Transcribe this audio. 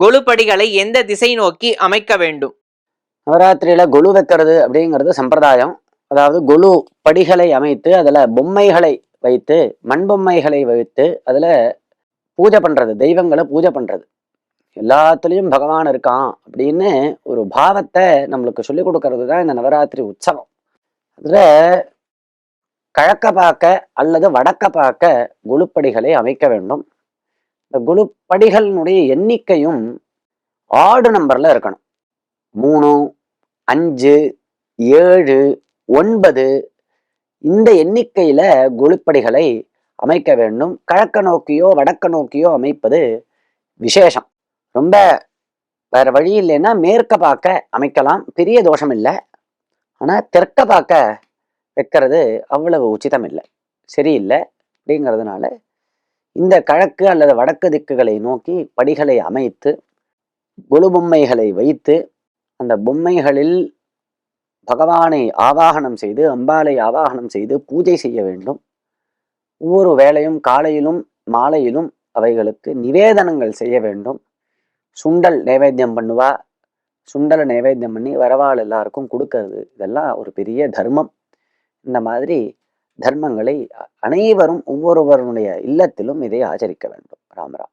கொலுப்படிகளை எந்த திசை நோக்கி அமைக்க வேண்டும்? நவராத்திரியில கொலு வைக்கிறது அப்படிங்கிறது சம்பிரதாயம். அதாவது கொலு படிகளை அமைத்து அதுல பொம்மைகளை வைத்து மண் பொம்மைகளை வைத்து அதுல பூஜை பண்றது தெய்வங்களை பூஜை பண்றது. எல்லாத்துலேயும் பகவான் இருக்கான் அப்படின்னு ஒரு பாவத்தை நம்மளுக்கு சொல்லிக் கொடுக்கறது தான் இந்த நவராத்திரி உற்சவம். அதில் கிழக்க பார்க்க அல்லது வடக்க பார்க்க குழுப்படிகளை அமைக்க வேண்டும். இந்த குழுப்படிகளினுடைய எண்ணிக்கையும் ஆடு நம்பர்ல இருக்கணும். மூணு அஞ்சு ஏழு ஒன்பது இந்த எண்ணிக்கையில குழுப்படிகளை அமைக்க வேண்டும். கிழக்க நோக்கியோ வடக்க நோக்கியோ அமைப்பது விசேஷம். ரொம்ப வேற வழி இல்லைன்னா மேற்க பார்க்க அமைக்கலாம். பெரிய தோஷம் இல்லை. ஆனால் தெற்க பார்க்க வைக்கிறது அவ்வளவு உச்சிதம் இல்லை. சரியில்லை அப்படிங்கிறதுனால இந்த கிழக்கு அல்லது வடக்கு திக்குகளை நோக்கி படிகளை அமைத்து கொலு பொம்மைகளை வைத்து அந்த பொம்மைகளில் பகவானை ஆவாகனம் செய்து அம்பாளை ஆவாகனம் செய்து பூஜை செய்ய வேண்டும். ஒவ்வொரு வேளையும் காலையிலும் மாலையிலும் அவைகளுக்கு நிவேதனங்கள் செய்ய வேண்டும். சுண்டல் நைவேத்தியம் பண்ணுவா சுண்டலை நைவேத்தியம் பண்ணி வரவாள் எல்லாருக்கும் கொடுக்கறது இதெல்லாம் ஒரு பெரிய தர்மம். இந்த மாதிரி தர்மங்களை அனைவரும் ஒவ்வொருவருடைய இல்லத்திலும் இதை ஆச்சரிக்க வேண்டும். ராமராம்